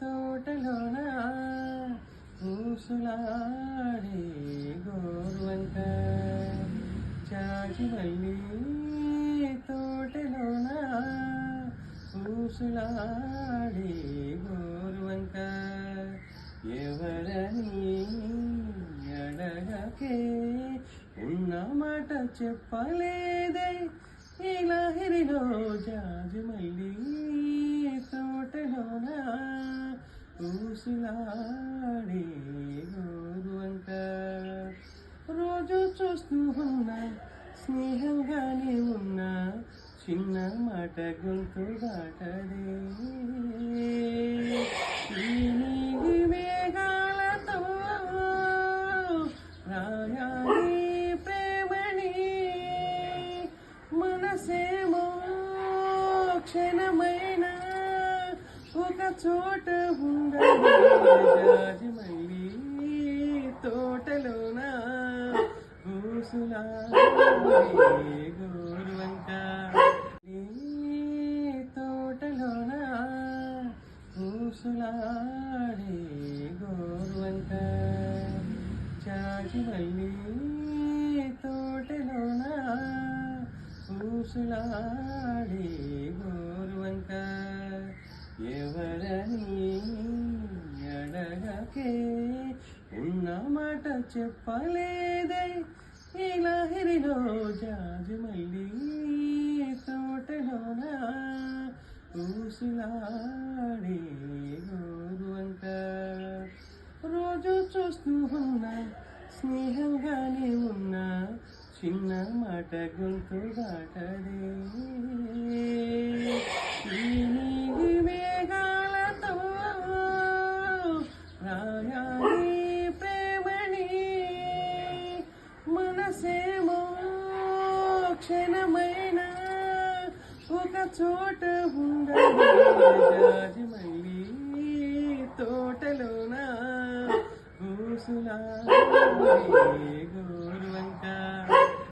తోటలోన ఊసులాడే గోరువంక? చాచి మళ్ళీ తోటలోన ఊసులాడే గోరువంక? ఎవరని అడగకే ఉన్న మాట చెప్పలేదే ఇలా హరిలో ఊసులాడే గోరువంక రోజు చూస్తూ ఉన్నా స్నేహంగానే ఉన్నా చిన్న మాట గొంతు దాటదే. వేగాలతో రాయాలి ప్రేమని మనసేమో క్షణమైన ఒక చోట ఉండదు మళ్ళీ తోటలోన? గూసులాడే గోరువంక. తోటలోన? గూసులాడే గోరువంక. చాచి మళ్ళీ తోటలోన ఊసులాడే గోరువంక. ఎవరని అడగకే ఉన్న మాట చెప్పలేదే. ఇలా హరిలో జాజి మళ్ళీ తోటలోన? గోరు అంట రోజు చూస్తూ ఉన్నా స్నేహంగానే ఉన్నా చిన్న మాట గొంతు దాటదే. ఒక చోట ఉండదు మళ్ళీ తోటలోన గోసులా గోరువంక